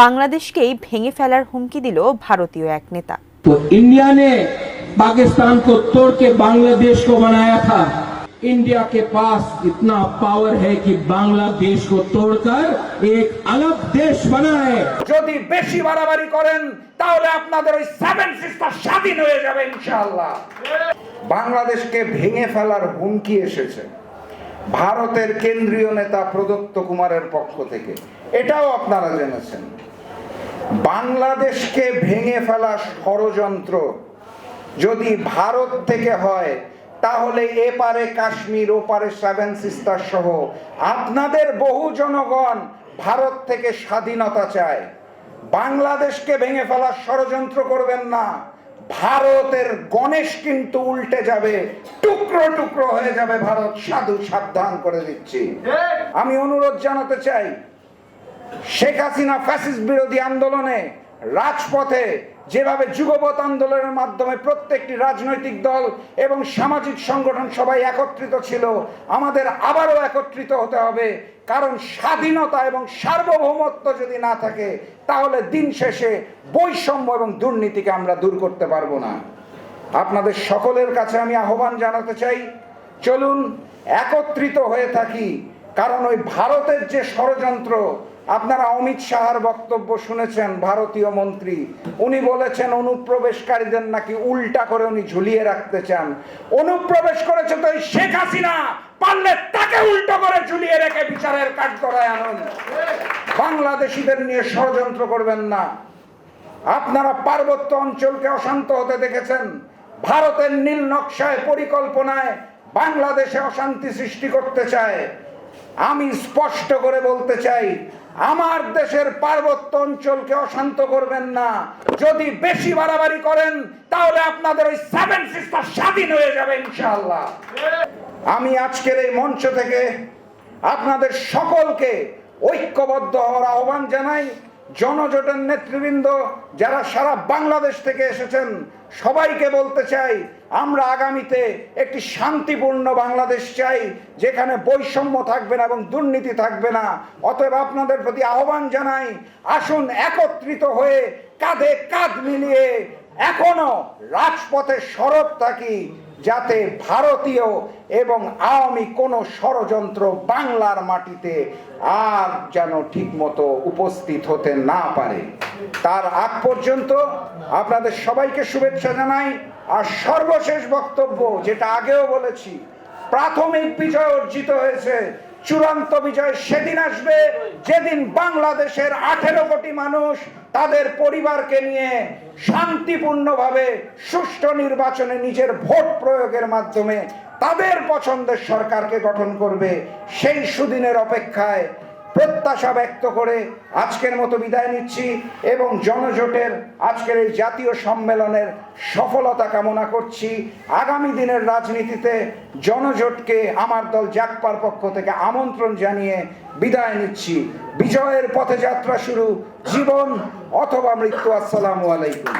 বাংলাদেশকেই ভেঙে ফেলার হুমকি দিল ভারতীয় এক নেতা तो इंडिया ने पाकिस्तान को तोड़ के बांग्लादेश को बनाया था इंडिया के पास इतना पावर है कि बांग्लादेश को तोड़कर एक अलग देश बनाए যদি বেশি বাড়াবাড়ি করেন তাহলে আপনাদের ওই সেভেন সিস্টার স্বাধীন হয়ে যাবে ইনশাআল্লাহ বাংলাদেশকে ভেঙে ফেলার হুমকি এসেছে ভারতের কেন্দ্রীয় নেতা প্রদত্ত কুমারের পক্ষ থেকে। এটাও আপনারা জেনেছেন। বাংলাদেশকে ভেঙে ফেলা ষড়যন্ত্র যদি ভারত থেকে হয়, তাহলে এপারে কাশ্মীর, ওপারে সেভেন সিস্টার সহ আপনাদের বহু জনগণ ভারত থেকে স্বাধীনতা চায়। বাংলাদেশকে ভেঙে ফেলার ষড়যন্ত্র করবেন না। ভারতের গণেশ কিন্তু উল্টে যাবে, টুকরো টুকরো হয়ে যাবে ভারত। সাধু সাবধান করে দিচ্ছি। আমি অনুরোধ জানাতে চাই, শেখ হাসিনা ফ্যাসিস বিরোধী আন্দোলনে রাজপথে যেভাবে যুগপথ আন্দোলনের মাধ্যমে প্রত্যেকটি রাজনৈতিক দল এবং সামাজিক সংগঠন সবাই একত্রিত ছিল, আমাদের আবারও একত্রিত হতে হবে। কারণ স্বাধীনতা এবং সার্বভৌমত্ব যদি না থাকে, তাহলে দিন শেষে বৈষম্য এবং দুর্নীতিকে আমরা দূর করতে পারব না। আপনাদের সকলের কাছে আমি আহ্বান জানাতে চাই, চলুন একত্রিত হয়ে থাকি। কারণ ওই ভারতের যে ষড়যন্ত্র আপনারা অমিত শাহর বক্তব্য শুনেছেন, ভারতীয় মন্ত্রী। উনি বলেছেন, অনুপ্রবেশকারীদের নাকি উল্টা করে উনি ঝুলিয়ে রাখতে চান। অনুপ্রবেশ করেছে তো শেখ হাসিনা, পারলে তাকে উল্টো করে ঝুলিয়ে রেখে বিচারের কাঠগড়ায় আনুন। বাংলাদেশিদের নিয়ে ষড়যন্ত্র করবেন না। আপনারা পার্বত্য অঞ্চলকে অশান্ত হতে দেখেছেন। ভারতের নীল নকশায় পরিকল্পনায় বাংলাদেশে অশান্তি সৃষ্টি করতে চায়। আমি স্পষ্ট করে বলতে চাই আমার দেশের পার্বত্য অঞ্চলকে অশান্ত করবেন না। যদি বেশি বাড়াবাড়ি করেন, তাহলে আপনাদের ওই সেভেন সিস্টার স্বাধীন হয়ে যাবে ইনশাল্লাহ আমি আজকের এই মঞ্চ থেকে আপনাদের সকলকে ঐক্যবদ্ধ হওয়ার আহ্বান জানাই। জনজোটের নেতৃবৃন্দ যারা সারা বাংলাদেশ থেকে এসেছেন, সবাইকে বলতে চাই, আমরা আগামীতে একটি শান্তিপূর্ণ বাংলাদেশ চাই, যেখানে বৈষম্য থাকবে না এবং দুর্নীতি থাকবে না। অতএব আপনাদের প্রতি আহ্বান জানাই, আসুন একত্রিত হয়ে কাঁধে কাঁধ মিলিয়ে এখনও রাজপথে সরব থাকি যাতে ভারতীয় এবং আওয়ামী কোনো ষড়যন্ত্র বাংলার মাটিতে আর যেন ঠিকমতো উপস্থিত হতে না পারে। তার আগ পর্যন্ত আপনাদের সবাইকে শুভেচ্ছা জানাই, আর সর্বশেষ বক্তব্য যেটা আগেও বলেছি, প্রাথমিক বিজয় অর্জিত হয়েছে চূড়ান্ত বিজয় সেদিন আসবে। যেদিন বাংলাদেশের আঠেরো কোটি মানুষ তাদের পরিবারকে নিয়ে শান্তিপূর্ণভাবে সুষ্ঠু নির্বাচনে নিজের ভোট প্রয়োগের মাধ্যমে তাদের পছন্দের সরকারকে গঠন করবে, সেই সুদিনের অপেক্ষায় প্রত্যাশা ব্যক্ত করে আজকের মতো বিদায় নিচ্ছি এবং জনজোটের আজকের এই জাতীয় সম্মেলনের সফলতা কামনা করছি। আগামী দিনের রাজনীতিতে জনজোটকে আমার দল জাকপার পক্ষ থেকে আমন্ত্রণ জানিয়ে বিদায় নিচ্ছি। বিজয়ের পথে যাত্রা শুরু। জীবন অথবা মৃত্যু। আসসালামু আলাইকুম।